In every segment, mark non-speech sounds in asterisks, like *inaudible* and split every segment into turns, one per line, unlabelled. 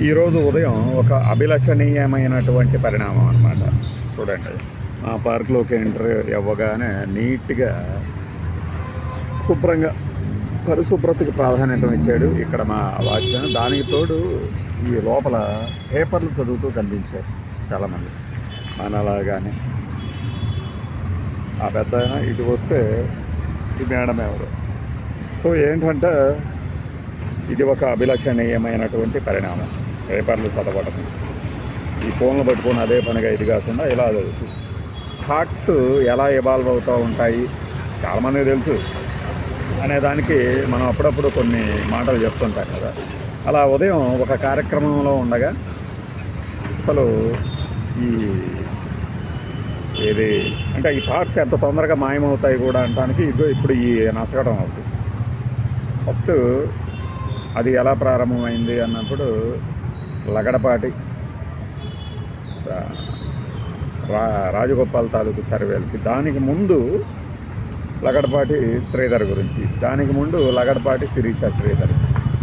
ఈరోజు ఉదయం ఒక అభిలషణీయమైనటువంటి పరిణామం అనమాట చూడండి. ఆ పార్క్లోకి ఎంటర్ అవ్వగానే నీట్గా శుభ్రంగా పరిశుభ్రతకి ప్రాధాన్యత ఇచ్చాడు ఇక్కడ మా వాచ్మెన్. దానికి తోడు ఈ లోపల పేపర్లు చదువుతూ కనిపించారు చాలామంది. మనలాగానే. ఆ పెద్ద ఆయన ఇటు వస్తే ఈ మేడం ఎవరు? సో ఏంటంటే ఇది ఒక అభిలషణీయమైనటువంటి పరిణామం. పేపర్లు చదవడం. ఈ ఫోన్లు పట్టుకొని అదే పనిగా ఇది కాకుండా ఇలా చదువుతూ థాట్స్ ఎలా ఇవాల్వ్ అవుతూ ఉంటాయి? చాలామంది తెలుసు. అనే దానికి మనం అప్పుడప్పుడు కొన్ని మాటలు చెప్తుంటాం కదా. అలా ఉదయం ఒక కార్యక్రమంలో ఉండగా అసలు ఈ ఏది అంటే ఈ థాట్స్ ఎంత తొందరగా మాయమవుతాయి కూడా అనడానికి ఇదో ఇప్పుడు ఈ నసగడం అవుతుంది. ఫస్ట్ అది ఎలా ప్రారంభమైంది అన్నప్పుడు లగడపాటి రా రాజగోపాల్ తాలూకు సర్వేలకి. దానికి ముందు లగడపాటి శ్రీధర్ గురించి దానికి ముందు లగడపాటి శిరీష శ్రీధర్.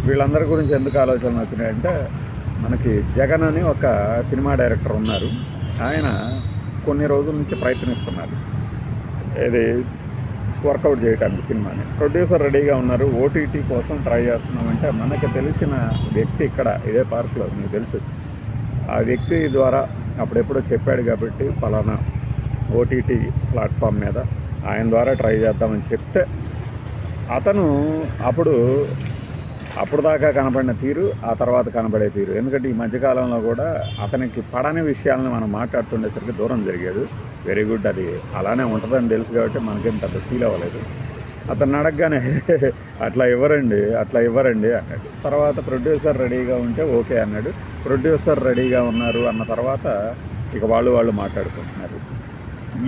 వీళ్ళందరి గురించి ఎందుకు ఆలోచనలు వచ్చినాయంటే మనకి జగన్ అని ఒక సినిమా డైరెక్టర్ ఉన్నారు. ఆయన కొన్ని రోజుల నుంచి ప్రయత్నిస్తున్నారు. ఏది వర్కౌట్ చేయటానికి సినిమాని. ప్రొడ్యూసర్ రెడీగా ఉన్నారు. ఓటీటీ కోసం ట్రై చేస్తున్నామంటే మనకి తెలిసిన వ్యక్తి ఇక్కడ ఇదే పార్క్లో మీకు తెలుసు. ఆ వ్యక్తి ద్వారా అప్పుడెప్పుడో చెప్పాడు కాబట్టి ఫలానా ఓటీటీ ప్లాట్ఫామ్ మీద ఆయన ద్వారా ట్రై చేద్దామని చెప్తే అతను అప్పుడు అప్పుడు దాకా కనపడిన తీరు ఆ తర్వాత కనబడే తీరు. ఎందుకంటే ఈ మధ్యకాలంలో కూడా అతనికి పడని విషయాలను మనం మాట్లాడుతుండేసరికి దూరం జరిగేది. వెరీ గుడ్ అది అలానే ఉంటుందని తెలుసు కాబట్టి మనకేం పెద్ద ఫీల్ అవ్వలేదు. అతను అడగగానే *laughs* అట్లా ఇవ్వరండి అట్లా ఇవ్వరండి అన్నాడు. తర్వాత ప్రొడ్యూసర్ రెడీగా ఉంటే ఓకే అన్నాడు. ప్రొడ్యూసర్ రెడీగా ఉన్నారు అన్న తర్వాత ఇక వాళ్ళు వాళ్ళు మాట్లాడుకుంటున్నారు.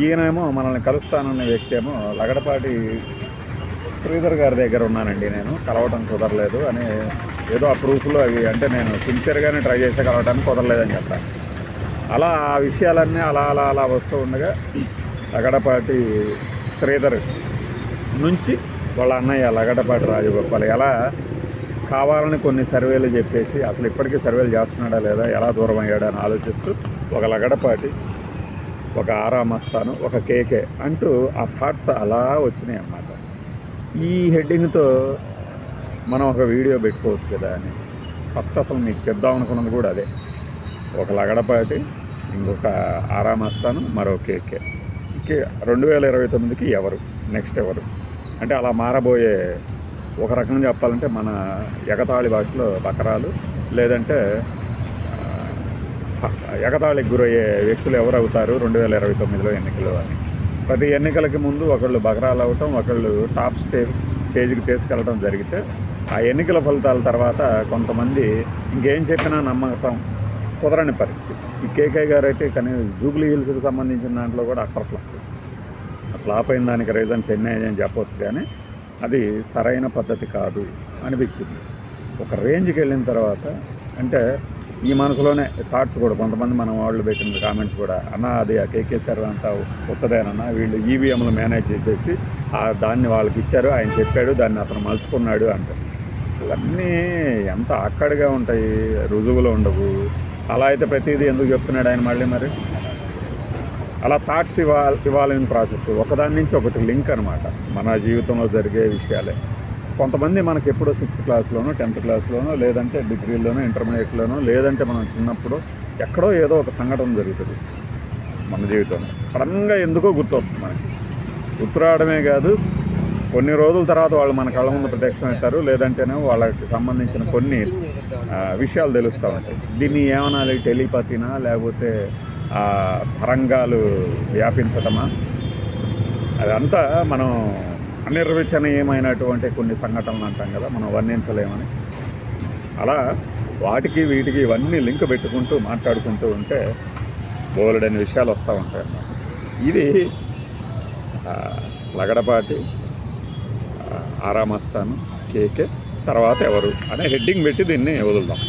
ఈయనేమో మనల్ని కలుస్తానన్న వ్యక్తి ఏమో లగడపాటి శ్రీధర్ గారి దగ్గర ఉన్నానండి నేను. కలవటం కుదరలేదు అని ఏదో ఆ ప్రూఫ్లో అవి అంటే నేను సిన్సియర్గానే ట్రై చేసే కలవటానికి కుదరలేదని చెప్పాను అలా ఆ విషయాలన్నీ అలా అలా అలా వస్తూ ఉండగా లగడపాటి శ్రీధర్ నుంచి వాళ్ళ అన్నయ్య లగడపాటి రాజగోపాల్ ఎలా కావాలని కొన్ని సర్వేలు చెప్పేసి అసలు ఇప్పటికీ సర్వేలు చేస్తున్నాడా లేదా ఎలా దూరం అయ్యాడా అని ఆలోచిస్తూ ఒక లగడపాటి ఒక ఆరామస్తాను ఒక కేకే అంటూ ఆ థాట్స్ అలా వచ్చినాయి అన్నమాట ఈ హెడ్డింగ్తో మనం ఒక వీడియో పెట్టుకోవచ్చు కదా అని. ఫస్ట్ అసలు మీకు చెప్దాం అనుకున్నది కూడా అదే. ఒక లగడపాటి ఇంకొక ఆరామస్తాను మరో కేకే. కే రెండు వేల ఇరవై తొమ్మిదికి ఎవరు? నెక్స్ట్ ఎవరు? అంటే అలా మారబోయే ఒక రకంగా చెప్పాలంటే మన ఎగతాళి భాషలో బకరాలు లేదంటే ఎగతాళికి గురయ్యే వ్యక్తులు ఎవరు అవుతారు? రెండు వేల ఇరవై తొమ్మిదిలో ఎన్నికలు అని. ప్రతి ఎన్నికలకి ముందు ఒకళ్ళు బకరాలు అవటం ఒకళ్ళు టాప్ స్టేజ్ స్టేజ్కి తీసుకెళ్ళడం జరిగితే ఆ ఎన్నికల ఫలితాల తర్వాత కొంతమంది ఇంకేం చెప్పినా నమ్మకం కుదరని పరిస్థితి. ఈ కేకే గారు అయితే కానీ జూబ్లీ హిల్స్కి సంబంధించిన దాంట్లో కూడా అక్కడ ఫ్లాప్. ఆ ఫ్లాప్ అయిన దానికి రీజన్స్ ఎన్ని అని చెప్పొచ్చు కానీ అది సరైన పద్ధతి కాదు అనిపించింది. ఒక రేంజ్కి వెళ్ళిన తర్వాత అంటే ఈ మనసులోనే థాట్స్ కూడా కొంతమంది మన వాళ్ళు పెట్టిన కామెంట్స్ కూడా అన్న అది ఆ కేకేసార్ అంతా కొత్తదేనన్నా వీళ్ళు ఈవీఎంలు మేనేజ్ చేసేసి ఆ దాన్ని వాళ్ళకి ఇచ్చారు ఆయన చెప్పాడు దాన్ని అతను మలుచుకున్నాడు అంటారు ఇవన్నీ ఎంత అక్కడిగా ఉంటాయి రుజువులు ఉండవు. అలా అయితే ప్రతిదీ ఎందుకు చెప్తున్నాడు ఆయన మళ్ళీ మరి? అలా థాట్స్ ఇవ్వాలి ఇవ్వాలని ప్రాసెస్ ఒకదాని నుంచి ఒకటి లింక్ అనమాట మన జీవితంలో జరిగే విషయాలే. కొంతమంది మనకి ఎప్పుడో సిక్స్త్ క్లాస్లోనో టెన్త్ క్లాస్లోనో లేదంటే డిగ్రీలోనో ఇంటర్మీడియట్లోనో లేదంటే మనం చిన్నప్పుడు ఎక్కడో ఏదో ఒక సంఘటన జరుగుతుంది మన జీవితంలో. సడన్గా ఎందుకో గుర్తొస్తుంది మనకి. గుర్తు రావడమే కాదు కొన్ని రోజుల తర్వాత వాళ్ళు మన కళ్ళ ముందు ప్రత్యక్షం అవుతారు లేదంటేనే వాళ్ళకి సంబంధించిన కొన్ని విషయాలు తెలుస్తూ ఉంటాయి. దీన్ని ఏమనాలి టెలిపతినా లేకపోతే పరంగాలు తరంగాలు వ్యాపించటమా? అదంతా మనం అనిర్వచనీయమైనటువంటి కొన్ని సంఘటనలు అంటాం కదా మనం వర్ణించలేమని. అలా వాటికి వీటికి ఇవన్నీ లింక్ పెట్టుకుంటూ మాట్లాడుకుంటూ ఉంటే బోలెడని విషయాలు వస్తూ ఉంటాయి అన్నమాట. ఇది లగడపాటి ఆరామస్తాను కేకే తర్వాత ఎవరు అనే హెడ్డింగ్ పెట్టి దీన్ని వదులుదాం.